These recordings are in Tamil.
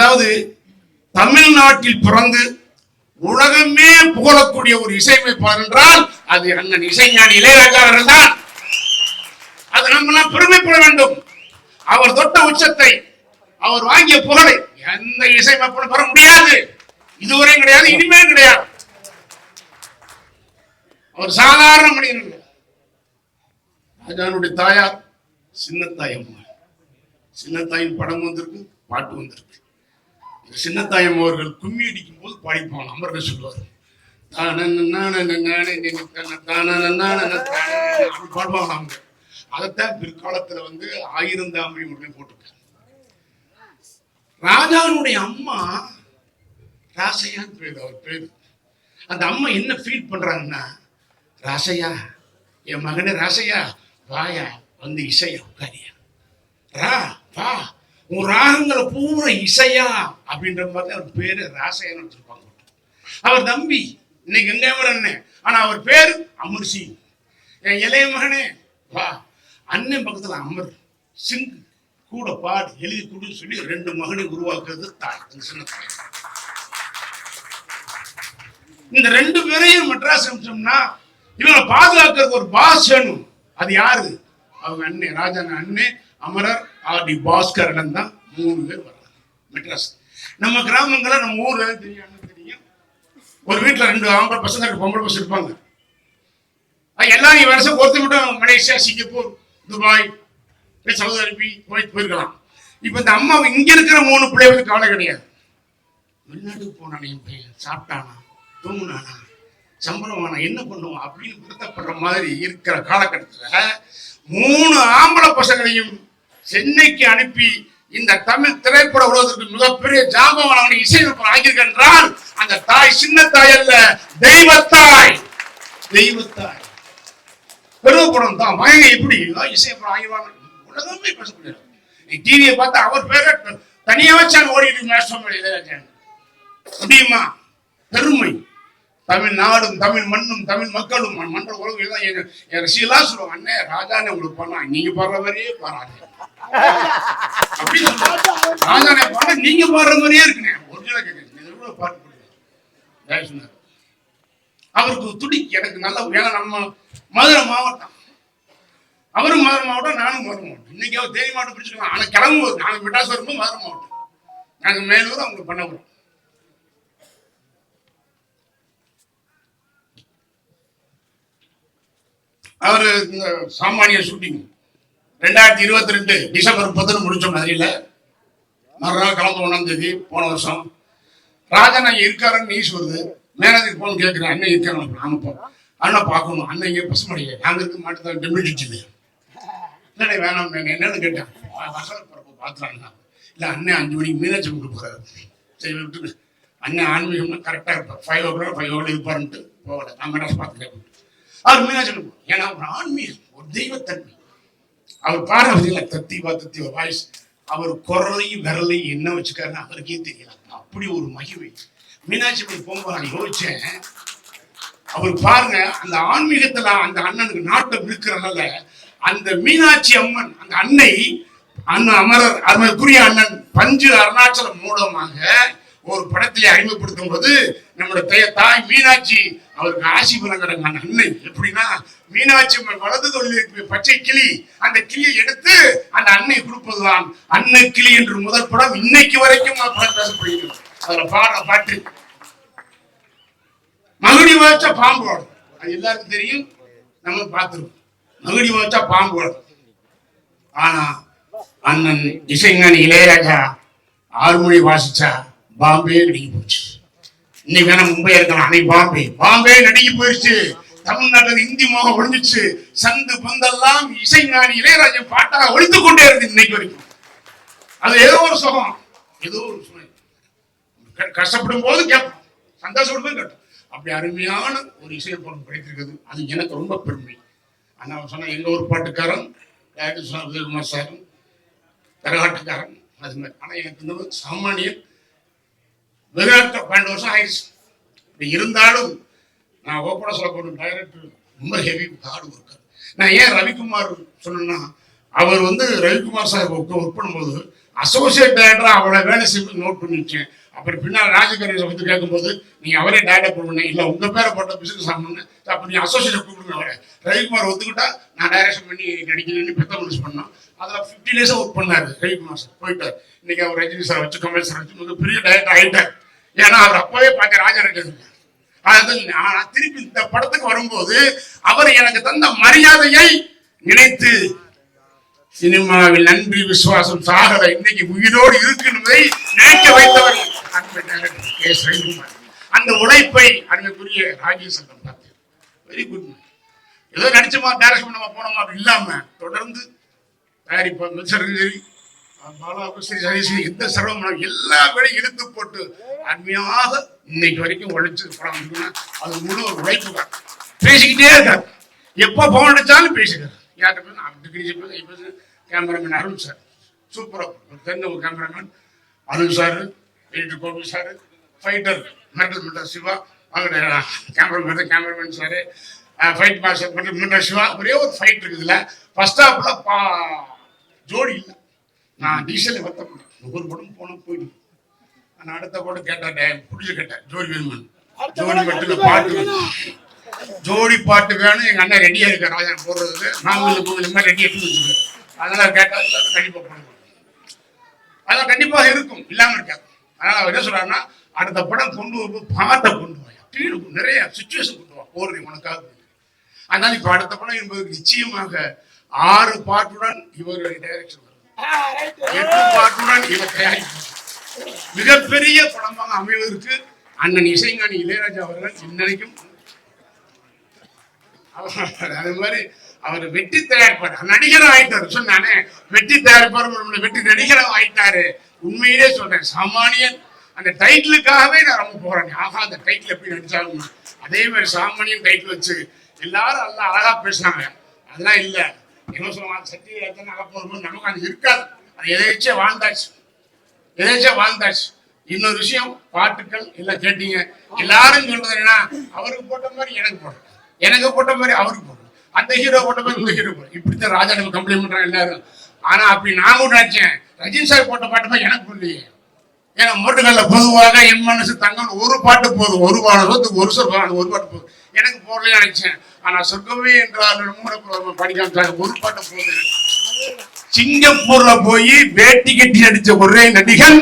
அதாவது தமிழ்நாட்டில் பிறந்து உலகமே புகழக்கூடிய ஒரு இசையமைப்பாளர் என்றால் அது அண்ணன் இசைஞானி இளையராஜா அவர்கள் தான் அது நம்மளாம் பெருமைப்பட வேண்டும். அவர் தொட்ட உச்சத்தை அவர் வாங்கிய புகழை எந்த இசையமைப்பாளரும் பெற முடியாது. இதுவரையும் கிடையாது இனிமே கிடையாது. அவர் சாதாரண மனிதன் ராஜானுடைய தாயார் சின்னத்தாயம்மா சின்னத்தாயின் படம் வந்திருக்கு பாட்டு வந்திருக்கு. சின்னத்தாயம் அவர்கள் கும்மி அடிக்கும் போது பாடிப்பான் அமர்ந்து சொல்லுவார். பாடுவாங்க அவங்க. அதைத்தான் பிற்காலத்துல வந்து ஆயிரம் தாமரை உடனே போட்டிருக்காங்க ராஜாவுடைய அம்மா ராசையான்னு பேர் அவர் பேர். அந்த அம்மா என்ன ஃபீல் பண்றாங்கன்னா ராசையா என் மகனே ராசையா வாயா வந்து இசையா உட்காரியா. ரா உன் ராகங்களை பூரா இசையா அப்படின்ற மாதிரி அவர் பேரு ராசையான்னு வச்சிருப்பாங்க. அவர் தம்பி இன்னைக்கு எங்க அண்ணன். ஆனா அவர் பேரு அமர் சிங் என் இளைய மகனே வா. அண்ணன் பக்கத்துல அமர் சிங் கூட பாடு எழுதி கொடு சொல்லி ரெண்டு மகனை உருவாக்குறது தாய் சின்ன தாய். இந்த ரெண்டு பேரையும் மெட்ராஸ் அனுப்பிச்சோம்னா இவங்களை பாதுகாக்கிறதுக்கு ஒரு பாஸ் வேணும். அது யாரு? அவங்க அண்ணன் ராஜா அண்ணன். அமரர் ஆர் டி பாஸ்கரன் தான் மூணு பேர் வர்றாங்க. மெட்ராஸ். நம்ம கிராமங்களில் நம்ம ஊர்ல தெரியும் தெரியும்? ஒரு வீட்டில் ரெண்டு ஆம்பளை பசங்க ரெண்டு பொம்பளை பசங்க இருப்பாங்க. எல்லாம் வருஷம் ஒருத்தர் மட்டும் மலேசியா சிங்கப்பூர் துபாய் சவுதி அரபி குவைத் போயிருக்கலாம். இப்போ இந்த அம்மா இங்க இருக்கிற மூணு பிள்ளைகளுக்கு கவலை கிடையாது. வெளிநாட்டுக்கு போனானே என் பையன் சாப்பிட்டானா தூங்குனானா சம்பளம் ஆனா என்ன பண்ணுவான் அப்படின்னு வருத்தப்படுற மாதிரி இருக்கிற காலகட்டத்தில் மூணு ஆம்பளை பசங்களையும் சென்னைக்கு அனுப்பி இந்த தமிழ் திரைப்பட உலகத்திற்கு மிகப்பெரிய ஜாம்பவான இசையமைப்பு ஆகியிருக்கின்றால் அந்த தாய் சின்ன தாய் அல்ல தெய்வத்தாய். தெய்வத்தாய். பெருமைப்படம் தான். மகங்க எப்படி? இசையமைப்பு ஆகிடுவாங்க உலகமே பேசக்கூடிய நீ டிவியை பார்த்தா அவர் பேர தனியா வச்சாங்க ஓடிட்டு நேஷனல் இளையராஜன் முடியுமா? பெருமை. தமிழ்நாடும் தமிழ் மண்ணும் தமிழ் மக்களும் மன்ற உலகம் எல்லாம் என் ரசிகலாம் சொல்லுவாங்க அண்ணே ராஜானே உங்களுக்கு பண்ணா நீங்க பாடுற மாதிரியே பாடாது. ராஜானே பாட நீங்க பாடுற மாதிரியே இருக்குண்ணே. ஒரிஜினல் கேட்குறேன் பாட்டு சொன்னார் அவருக்கு துடி எனக்கு நல்ல ஏன்னா நம்ம மதுரை மாவட்டம். அவரும் மதுரை மாவட்டம் நானும் மதுரை மாவட்டம். இன்னைக்கு அவர் தேனி மாவட்டம் பிடிச்சிக்கலாம் ஆனா கிளம்பும்போது நாங்க மெட்ராஸ் வரும்போது மதுரை மாவட்டம். நாங்க மேலூர் அவங்களுக்கு பண்ண அவர் இந்த சாமானிய ஷூட்டிங் ரெண்டாயிரத்தி இருபத்தி ரெண்டு டிசம்பர் முப்பதுன்னு முடிச்சோம் மதுரையில் மறுநாள் கிளம்ப ஒன்றாம் தேதி போன வருஷம். ராஜன் அங்கே இருக்காருன்னு நியூஸ் வருது. மேனேஜர் போகணும் கேட்குறேன். அண்ணன் இருக்காரு ஆமாப்பா அண்ணன் பார்க்கணும். அண்ணன் இங்கே பசுமடியே நாங்கள் இருக்க மாட்டேன் டெமிடிச்சு இல்லைண்ணே வேணாம்? என்னன்னு கேட்டேன். வசல பிறப்பு பார்த்துறாங்க இல்லை அண்ணன் அஞ்சு மணிக்கு மீனாட்சி கொண்டு போகிறாரு சரி விட்டு அண்ணன் ஆன்மீகம்னா கரெக்டாக இருப்பார். ஃபைவ் ஓ கிளாக் ஃபைவ் ஓ இருப்பாருன்ட்டு போகல. நான் மெட்ராஸ் பார்த்துக்கிறேன். அவர் மீனாட்சி ஏன்னா ஒரு ஆன்மீகம் ஒரு தெய்வத்தன்மை. அவர் பாடுறதுல தத்திவா தத்திவா வாய்ஸ் அவர் குரலையும் விரலையும் என்ன வச்சுக்காருன்னு அவருக்கே தெரியல. அப்படி ஒரு மகிமை. மீனாட்சி அம்மன் போகும்போது நான் யோசிச்சேன். அவர் பாருங்க அந்த ஆன்மீகத்துல அந்த அண்ணனுக்கு நாட்டம் இருக்கிறனால அந்த மீனாட்சி அம்மன் அந்த அன்னை அண்ணன் அமரர் அருமைக்குரிய அண்ணன் பஞ்சு அருணாச்சலம் மூலமாக ஒரு படத்திலே அறிமுகப்படுத்தும் போது நம்முடைய தாய் மீனாட்சி அவருக்கு ஆசி வழங்குறாங்க அந்த அன்னை. எப்படின்னா மீனாட்சி அம்மன் வலது தொழில் இருக்கிற பச்சை கிளி அந்த கிளியை எடுத்து அந்த அன்னை கொடுப்பதுதான். அன்னை கிளி என்று முதல் படம் இன்னைக்கு வரைக்கும் அந்த படம் பேசப்படுகிறது. அதுல பாடுற பாட்டு. மகுடி வச்சா பாம்பு வளரும் அது எல்லாருக்கும் தெரியும் நம்ம பார்த்துருவோம் மகுடி வச்சா பாம்பு வளரும் ஆனா அண்ணன் இசைஞானி இளையராஜா ஆறுமொழி வாசிச்சா பாம்பே கிடைக்க போச்சு. இன்னைக்கு வேணா மும்பை இருக்கலாம். அன்னைக்கு பாம்பே. பாம்பே நடுங்கி போயிருச்சு. தமிழ்நாட்டில் இந்தி மோகம் ஒழிஞ்சிச்சு. சந்து பந்தெல்லாம் இசைஞானி இளையராஜன் பாட்டாக ஒழித்து கொண்டே இருக்கு இன்னைக்கு வரைக்கும். அது ஏதோ ஒரு சுகம். ஏதோ ஒரு சுகம். க- கஷ்டப்படும் போது கேட்போம். சந்தோஷப்படும் போது கேட்டோம் அப்படி அருமையான ஒரு இசையப்படம் கிடைத்திருக்குது அது எனக்கு ரொம்ப பெருமை. ஆனா அவர் சொன்ன எங்க ஒரு பாட்டுக்காரன் டேரக்டர் சொன்ன உதயகுமார் சாரும் கரகாட்டுக்காரன் அது மாதிரி. ஆனா எனக்கு இந்த சாமானியன் வெறும் பன்னெண்டு வருஷம் ஆயிடுச்சு. இப்படி இருந்தாலும் நான் ஓப்பனாக சொல்ல போன டைரக்டர் ரொம்ப ஹெவி ஹார்ட் ஒர்க்கர் நான் ஏன் ரவிக்குமார் சொன்னேன்னா அவர் வந்து ரவிக்குமார் சார் ஒர்க் ஒர்க் பண்ணும்போது அசோசியேட் டைரக்டராக அவளை வேலை செய்ய நோட் பண்ணி வச்சேன் அப்புறம் பின்னால் ராஜகரனை வந்து கேட்கும்போது நீங்க அவரே டைரக்டர் பண்ணுங்க இல்லை உங்க பேரை போட்ட பிசினஸ் ஆகணும்னு அப்போ நீ அசோசியேட் கூப்பிடுங்க அவரை. ரவிக்குமார் ஒத்துக்கிட்டா நான் டைரக்ஷன் பண்ணி நடிக்கிறேன்னு பெத்த மனசு பண்ணோம் அதில் ஃபிஃப்டி டேஸாக ஒர்க் பண்ணாரு ரவிக்குமார் சார் போயிட்டார். இன்னைக்கு அவர் ரஜினி சார் வச்சு கமல் சார் வச்சு மிகப்பெரிய டைரக்டர் ஆயிட்டார். ஏன்னா அவர் அப்பவே ராஜா ராஜராஜன் அது நான் திருப்பி இந்த படத்துக்கு வரும்போது அவர் எனக்கு தந்த மரியாதையை நினைத்து சினிமாவில் நன்றி விசுவாசம் சாகர இன்னைக்கு உயிரோடு இருக்கின்றதை நினைக்க வைத்தவர் அன்பு டைரக்டர் கே. ரவிக்குமார். அந்த உழைப்பை அன்புக்குரிய ராஜேஷ் சங்கம் பார்த்தேன் வெரி குட் ஏதோ நடிச்சோமா டைரக்ஷன் நம்ம போனோமா அப்படி இல்லாம தொடர்ந்து தயாரிப்பு சரி சரி பாலாவுக்கும் சரி சரி சரி எந்த சிரமம் எல்லா வேலையும் இழுத்து போட்டு அருமையாக இன்னைக்கு வரைக்கும் உழைச்சு படம் அது முழு ஒரு உழைப்பு தான் பேசிக்கிட்டே இருக்காரு எப்போ போன் அடிச்சாலும் பேசுகிறார் பேச அப்படி பேசி பேச கேமராமேன் அருண் சார். சூப்பராக தெரிஞ்ச ஒரு cameraman Arun sir editor Gopi sir fighter metal metal Siva. அவங்க cameraman cameraman sir. Fight master metal metal Siva. ஒரே ஒரு ஃபைட் இருக்குதுல்ல ஃபர்ஸ்ட் ஹாஃப்ல பா ஜோடி இல்லை. நான் டீசல் வத்த முடியும் ஒரு படம் போனால் போயிடும் நான் அடுத்த படம் கேட்டேன் பிடிச்சி கேட்டேன். ஜோடி வேணுமான்னு ஜோடி மட்டும் பாட்டு ஜோடி பாட்டு வேணும். எங்க அண்ணன் ரெடியா இருக்க ராஜா போடுறதுக்கு. நாங்கள் மூணு மாதிரி ரெடி எடுத்து வச்சுருக்கேன். அதனால கேட்டால் கண்டிப்பாக பண்ணுவோம் அதெல்லாம் கண்டிப்பாக இருக்கும். இல்லாமல் இருக்காது. அதனால் அவர் என்ன சொல்கிறாங்கன்னா அடுத்த படம் கொண்டு வரும்போது பாட்டை கொண்டு வாயா அப்படின்னு நிறைய சுச்சுவேஷன் கொண்டு வா. போடுறீங்க உனக்காக அதனால் இப்போ அடுத்த படம் என்பது நிச்சயமாக ஆறு பாட்டுடன் இவருடைய டைரக்ஷன் வரும். எட்டு பாட்டுடன் இவர் தயாரிப்பார் மிகப்பெரிய படமாக அமைவதற்கு அண்ணன் இசைஞானி இளையராஜா அவர்கள் இன்னைக்கும் அது மாதிரி அவர் வெற்றி தயாரிப்பார் நடிகரும் ஆயிட்டாரு சொன்னானே வெற்றி தயாரிப்பார் வெற்றி நடிகரும் ஆயிட்டாரு உண்மையிலே சொல்றேன் சாமானியன் அந்த டைட்டிலுக்காகவே நான் ரொம்ப போறேன் ஆகா அந்த டைட்டில் எப்படி நடிச்சாலும் அதே மாதிரி சாமானியன் டைட்டில் வச்சு எல்லாரும் நல்லா அழகா பேசினாங்க. அதெல்லாம் இல்ல. என்ன சொல்லுவாங்க சக்தி எத்தனை அழகா நமக்கு அது இருக்காது. அது எதாச்சும் வாழ்ந்தாச்சு. எதாச்சும் வாழ்ந்தாச்சு. இன்னொரு விஷயம் பாட்டுக்கள் எல்லாம் கேட்டீங்க. எல்லாரும் சொல்றது என்னன்னா அவருக்கு போட்ட மாதிரி எனக்கு போடுறேன். எனக்கு போட்ட மாதிரி அவருக்கு போடுறேன் அந்த ஹீரோ போட்ட மாதிரி இந்த ஹீரோ போடுறேன் இப்படித்தான் ராஜா நம்ம கம்ப்ளைண்ட் பண்றாங்க எல்லாரும். ஆனா அப்படி நான் கூட நினைச்சேன். ரஜினி சார் போட்ட பாட்டு மாதிரி எனக்கு போடலையே ஏன்னா மூட்டுகள்ல பொதுவாக என் மனசு தங்கம் ஒரு பாட்டு போதும். ஒரு பாடம் சொத்துக்கு ஒரு சொல் ஒரு பாட்டு போதும். எனக்கு போடலையே நினைச்சேன். ஆனா சொர்க்கமே என்றால் ரொம்ப படிக்காம ஒரு பாட்டு எனக்கு. சிங்கப்பூர்ல போய் வேட்டி கட்டி நடிச்ச ஒரே நடிகன்.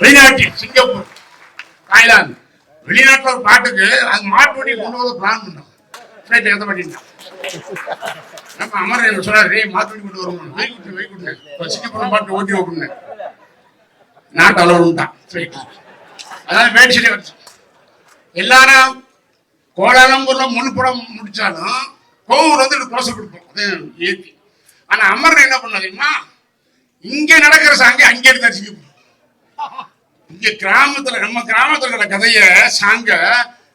வெளிநாட்டில் சிங்கப்பூர். தாய்லாந்து. வெளிநாட்டில் ஒரு பாட்டுக்கு அது மாட்டு வண்டி கொண்டு வந்து பிளான் பண்ணோம். ஃபிளைட் ஏற்ற மாட்டேன் நம்ம அமர் எனக்கு சொன்னார் "ஏய், மாட்டு வண்டி கொண்டு வருவோம். வாங்கி குட்டு வெய் குட்டு சிங்கப்பூர் பாட்டு ஓட்டி ஓட்டுனேன். நாட்டு அளவுட்டான் ஃபிளைட் அதான் வேடிச்சலே வச்சு. எல்லாரும் கோலாலம்பூர்ல முன்படம் முடிச்சாலும் கோவூர் வந்து எனக்கு கொடுப்போம். அது ஏத்தி. ஆனா அமர் என்ன பண்ணாதீங்கன்னா இங்கே இங்க நடக்கிற சாங்க அங்கே எடுத்து சிங்கப்பூர் இங்க கிராமத்துல நம்ம கிராமத்துல இருக்கிற கதைய சாங்க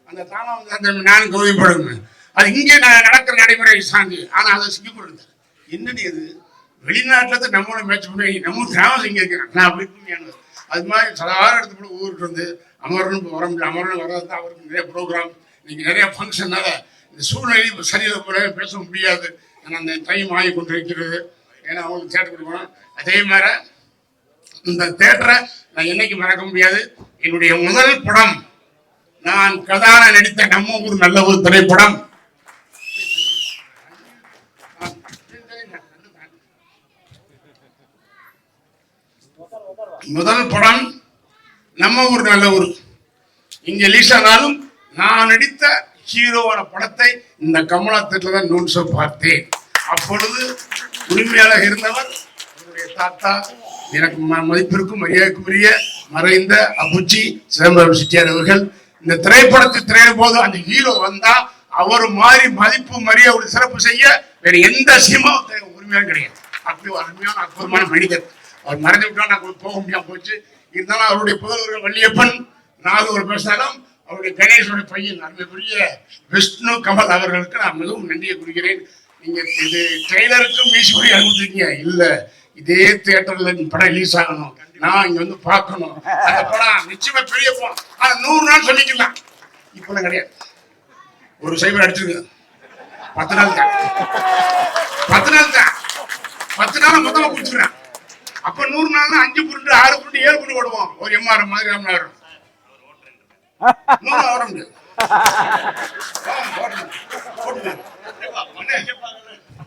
அந்த தானம் அந்த நானும் கௌரவப்படுங்க அது இங்கே நான் நடக்கிற நடைமுறை சாங்கு. ஆனா அதை சிங்கப்பூர் என்னடி அது? வெளிநாட்டுல நம்மளும் மேட்ச் பண்ணி நம்ம கிராமம் இங்க இருக்கிறேன். நான் அப்படி உண்மையானது. அது மாதிரி சாதாரண இடத்துல கூட ஊருக்கு வந்து அமரனும் வர முடியல. அமரனும் வர்றது அவருக்கு நிறைய ப்ரோக்ராம் இன்னைக்கு நிறைய ஃபங்க்ஷனால இந்த சூழ்நிலை சரியில்லை போல பேச முடியாது. ஏன்னா அந்த டைம் ஆகி கொண்டு வைக்கிறது ஏன்னா அவங்களுக்கு தேட்டர் கொடுக்கணும். அதே மாதிரி இந்த தேட்டரை நான் என்னைக்கு மறக்க முடியாது. என்னுடைய முதல் படம் நான் கதான நடித்த நம்ம ஊர் நல்ல ஒரு திரைப்படம். முதல் படம் நம்ம ஊர் நல்ல ஊர். இங்க லீசானாலும் நான் நடித்த ஹீரோவான படத்தை இந்த கமலா தேட்டர்ல தான் நூன்ஸோ பார்த்தேன். அப்பொழுது உரிமையாளர் இருந்தவர் என்னுடைய தாத்தா எனக்கு மதிப்பிற்கும் மரியாதைக்குரிய மறைந்த அபுச்சி சிதம்பரம் செட்டியார் அவர்கள் இந்த திரைப்படத்தை திரையிடும் போது அந்த ஹீரோ வந்தா அவர் மாதிரி மதிப்பு மரியாதை சிறப்பு செய்ய வேற எந்த சினிமாவும் உரிமையாக கிடையாது. அப்படி ஒரு அருமையான அற்புதமான மனிதர். அவர் மறைஞ்சு விட்டா நான் போக முடியாம போச்சு. இருந்தாலும் அவருடைய புதல்வர்கள் வள்ளியப்பன் நாகூர் பேசினாலும் அவருடைய கணேசனுடைய பையன் அருமைக்குரிய விஷ்ணு கமல் அவர்களுக்கு நான் மிகவும் நன்றியை குறிக்கிறேன் நீங்க இது ட்ரெய்லருக்கும் மீசுபடி அனுப்பிச்சிருக்கீங்க இல்லை இதே தியேட்டர்ல இந்த படம் ரிலீஸ் ஆகணும். நான் இங்க வந்து பார்க்கணும். அந்த படம் நிச்சயமா பெரிய படம். ஆனா நூறு நாள் சொல்லிக்கலாம். இப்பெல்லாம் கிடையாது. ஒரு சைபர் அடிச்சிருக்கு. பத்து நாள் தான். பத்து நாள் தான். பத்து நாள் மொத்தமா குடிச்சுக்கிறேன். அப்ப நூறு தான் அஞ்சு புருண்டு ஆறு புருண்டு ஏழு புருண்டு ஓடுவோம். ஒரு எம்ஆர் மாதிரி ராமநாதர் நூறு ஓட முடியாது.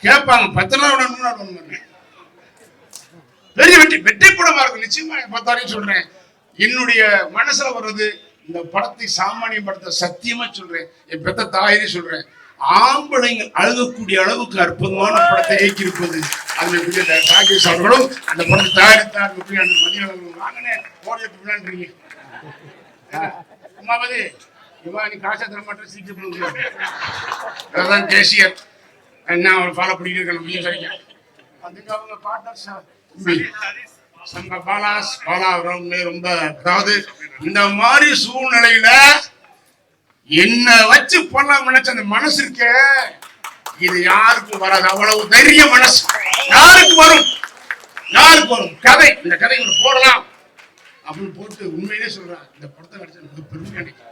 கேட்பாங்க பத்து நாள் விட நூறு நாள் பெரிய வெற்றி வெற்றி படமா இருக்கும் நிச்சயமா பத்து சொல்றேன். என்னுடைய மனசுல வர்றது இந்த படத்தை சாமானிய படத்தை சத்தியமா சொல்றேன். என் பெத்த தாயிரி சொல்றேன். ஆம்பளைங்க அழுகக்கூடிய அளவுக்கு அற்புதமான படத்தை இயக்கியிருப்பது. அதில் ராகேஷ் அவர்களும் அந்த படத்தை தயாரித்தார் அந்த மதியம் வாங்கினேன் வாங்கினே போடிய உமாபதி இவா நீ காசை தர மாட்டேன் சீக்கிரம் அதான் கேசியர் என்ன அவரை ஃபாலோ பண்ணிட்டு இருக்கேன் நீங்க சரிங்க. அதுக்கு அவங்க பார்ட்னர் சங்க பாலாஸ் பாலா ரொம்ப ரொம்ப அதாவது இந்த மாதிரி சூழ்நிலையில என்ன வச்சு பண்ணலாம் நினைச்ச அந்த மனசு இருக்க இது யாருக்கும் வராது? அவ்வளவு தைரிய மனசு. யாருக்கு வரும்? யாருக்கு வரும்? கதை. இந்த கதை ஒரு போடலாம் அப்படின்னு போட்டு உண்மையிலே சொல்றேன் இந்த படத்தை நடிச்ச மிக பெருமை நினைக்கிறேன்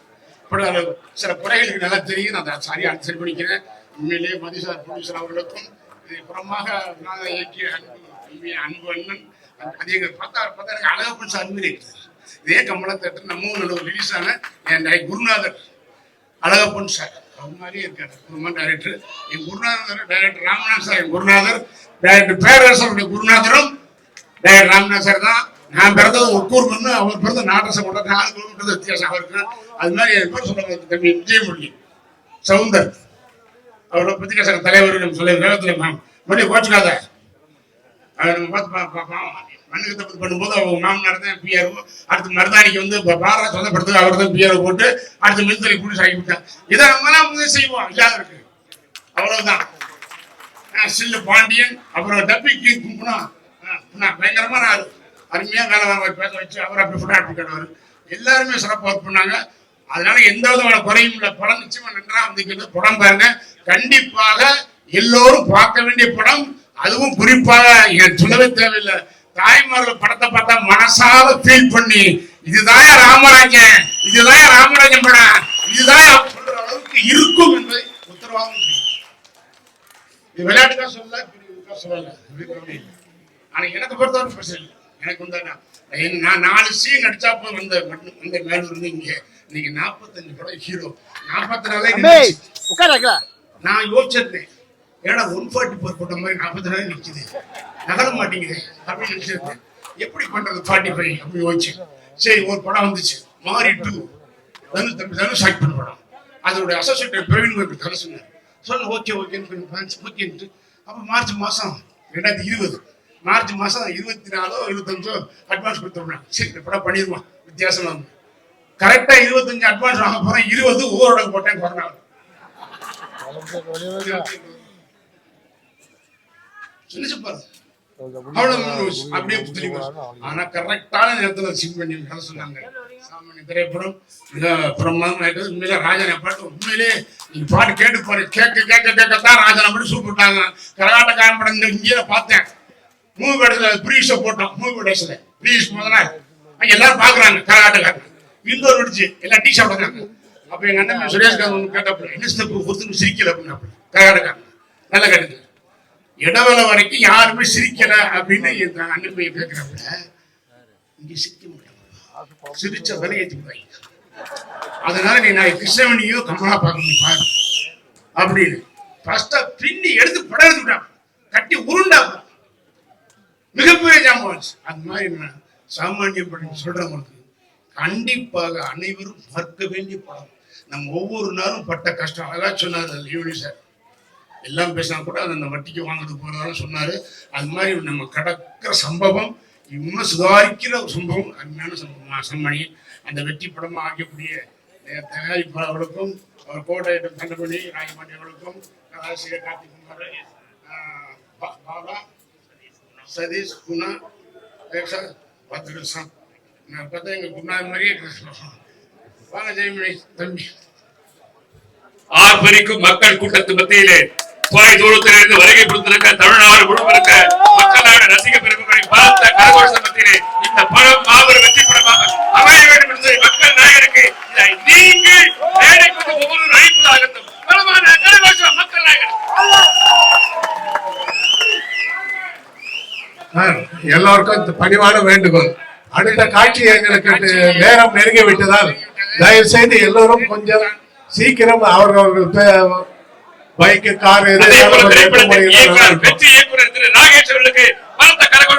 சில குறைகளுக்கு நல்லா தெரியும். நான் அதை சரியா சரி பண்ணிக்கிறேன். உண்மையிலேயே மதிசார் ப்ரொடியூசர் அவர்களுக்கும் இதை புறமாக நான் இயக்கிய அன்பு அன்பு அண்ணன். அது எங்க பார்த்தா பார்த்தா எனக்கு அழகப்பன் சார் அன்பு இதே கமலா தேட்டர் நம்ம ஊர்ல ரிலீஸ் ஆன என் டை- குருநாதர் அழகப்பன் சார். அவர் மாதிரியே இருக்காரு. குருமா டைரக்டர் என் குருநாதர் டைரக்டர் ராமநாத் சார் என் குருநாதர் டைரக்டர் பேரரசருடைய குருநாதரும் டைரக்டர் ராமநாத் சார் தான். நான் பிறந்தது ஒக்கூர் மண்ணு அவர் பிறந்த நாட்டரசம் கொண்ட நாலு கிலோமீட்டர் வித்தியாசம் அவருக்கு அது மாதிரி என் பேர் சொல்லுவாங்க தம்பி விஜயமொழி சவுந்தர். அவரோட பத்திரிகை சங்க தலைவர் நம்ம சொல்லி வேகத்தில் மேம். மறுபடியும் கோச்சுக்காத. அதை நம்ம பார்த்து பா- பாவம். மண்ணுக்கு தப்பு பண்ணும்போது அவங்க மாமனார் தான் பிஆர் அடுத்து மருதாணிக்கு வந்து பாரத சொந்தப்படுத்து அவர் தான் பிஆர் போட்டு அடுத்து மின்துறை புடிச்சு ஆகி விட்டார் இதை நம்மளாம் முதல் செய்வோம் இல்லாத இருக்கு. அவ்வளவுதான். சில்லு பாண்டியன் அப்புறம் டப்பிக்கு கும்பனா பயங்கரமான நான் அருமையா வேலை வாங்க பேச வச்சு அவர் அப்படி ஃபுட்டாட்டி கட்டுவார். எல்லாருமே சிறப்பாக ஒர்க் பண்ணாங்க. அதனால எந்த விதமான குறையும் இல்லை. படம் நிச்சயமா நன்றா வந்துக்கிறது படம் பாருங்க. கண்டிப்பாக எல்லோரும் பார்க்க வேண்டிய படம் அதுவும் குறிப்பாக என் சொல்லவே தேவையில்லை. தாய்மார்கள் படத்தை பார்த்தா மனசால ஃபீல் பண்ணி இதுதான் ராமராஜன் இதுதான் ராமராஜன் படம் இதுதான் சொல்ற அளவுக்கு இருக்கும் என்பதை உத்தரவாதம் விளையாட்டுக்கா சொல்லல இதுக்கா சொல்லல. ஆனா எனக்கு பொறுத்தவரை பிரச்சனை இல்லை. எனக்கு வந்து நான் நாலு சீன் நடிச்சா போதும். வந்த வந்த மேலூர் இருந்து இங்க இன்னைக்கு நாற்பத்தஞ்சு படம் ஹீரோ நாற்பத்தி நாலே நான் யோசிச்சிருந்தேன். ஏடா ஒன் ஃபார்ட்டி ஃபோர் போட்ட மாதிரி நாற்பத்தி நாலு நிற்குது நகர மாட்டேங்குது அப்படின்னு நினச்சிருந்தேன். எப்படி பண்றது ஃபார்ட்டி ஃபைவ் அப்படி யோசிச்சேன் சரி ஒரு படம் வந்துச்சு. மாறி டூ. தனு தம்பி தனுஷ் ஆக்ட் பண்ண படம். அதோட அசோசியேட் பிரவீன் கோபி கதை சொன்னார். சொன்ன ஓகே ஓகேன்னு கொஞ்சம் ஃபேன்ஸ் ஓகேன்ட்டு அப்போ மார்ச் மாதம் ரெண்டாயிரத்தி இருபது. மார்ச் மாதம் இருபத்தி நாலோ இருபத்தஞ்சோ அட்வான்ஸ் கொடுத்துருந்தேன் சரி இந்த படம் பண்ணிடுவான் வித்தியாசம் வந்து கரெக்டாக இருபத்தஞ்சு அட்வான்ஸ் வாங்க போகிறேன் இருபது ஊரோட போட்டேன் கொரோனா சின்ன பாரு அவ்வளவு அப்படியே தெளிவா ஆனா கரெக்டான நேரத்துல சிங் பண்ணி சொன்னாங்க. சாமானிய திரைப்படம் மிக பிரமாதமா உண்மையிலே ராஜனை பாட்டு உண்மையிலே நீங்க பாட்டு கேட்டு பாரு. கேட்க கேட்க கேட்கத்தான் ராஜனை மட்டும் சூப்பிட்டாங்க கரகாட்டக்காரன் படம் இந்த பார்த்தேன். மூவி படத்துல ப்ரீஷோ போட்டோம் மூவி படத்துல. ப்ரீஷ் முதல்ல அங்க எல்லாரும் பாக்குறாங்க கரகாட்டக்காரன் இந்தோர் அடிச்சு எல்லாம் டீ ஷாப் அப்ப எங்க அண்ணன் சுரேஷ்காந்த் ஒன்று கேட்டப்ப என்ன ஸ்டெப் கொடுத்து சிரிக்கல? அப்படின்னா கரகாட்டக்காரன் நல்லா கேட்டுங்க இடவேளை வரைக்கும் யாருமே சிரிக்கல அப்படின்னு என் அண்ணன் போய் கேட்கிறாப்புல இங்க சிரிக்க முடியாது சிரிச்ச விலை அதனால நீ நான் கிருஷ்ணவனியோ கமலா பார்க்க முடியும் அப்படின்னு. ஃபர்ஸ்டா பின்னி எடுத்து படம் எடுத்துட்டான் கட்டி உருண்டாங்க மிகப்பெரிய ஜாமான் அந்த மாதிரி நான் சாமானிய படம் சொல்றவங்களுக்கு கண்டிப்பாக அனைவரும் பார்க்க வேண்டிய படம். நம்ம ஒவ்வொரு நாளும் பட்ட கஷ்டம். அதான் சொன்னார் யூனி சார். எல்லாம் பேசினா கூட அது அந்த வட்டிக்கு வாங்குறது போறதாலும் சொன்னாரு. அது மாதிரி நம்ம கடக்கிற சம்பவம் இன்னும் சுதாரிக்கிற ஒரு சம்பவம் அருமையான சம்பவம். சம்மணி அந்த வெற்றி படமா ஆகக்கூடிய தயாரிப்பாளர்களுக்கும் அவர் கோட்டை கண்டபடி ராஜபாண்டி அவர்களுக்கும் கதாசிரியர் கார்த்திகுமார் பாபா சதீஷ் குணா சார் நான் பார்த்தா எங்க குருநாதர் மாதிரியே பேசுறோம். வாங்க ஜெயமணி தம்பி. ஆர்ப்பரிக்கும் மக்கள் கூட்டத்து மத்தியிலே தொலை தூரத்திலிருந்து வருகை கொடுத்திருக்க தமிழ்நாடு முழுவதும் இருக்க மக்களான ரசிக பெருமக்களை பார்த்த கரகோஷ மத்தியிலே இந்த படம் மாபெரும் வெற்றி படமாக அமைய வேண்டும் என்று மக்கள் நாயகருக்கு இதை நீங்கள் மேடை கொண்டு ஒவ்வொரு அழைப்பதாகட்டும் பலமான கரகோஷம் மக்கள் நாயகர் எல்லோருக்கும் பணிவான வேண்டுகோள். அடுத்த காட்சி எங்களுக்கு நேரம் நெருங்கி விட்டதால் தயவு செய்து எல்லோரும் கொஞ்சம் சீக்கிரம் அவர்கள் பைக்கு கார் எது முடியுதோ இயக்குனர். வெற்றி இயக்குனர் திரு கரகோஷம்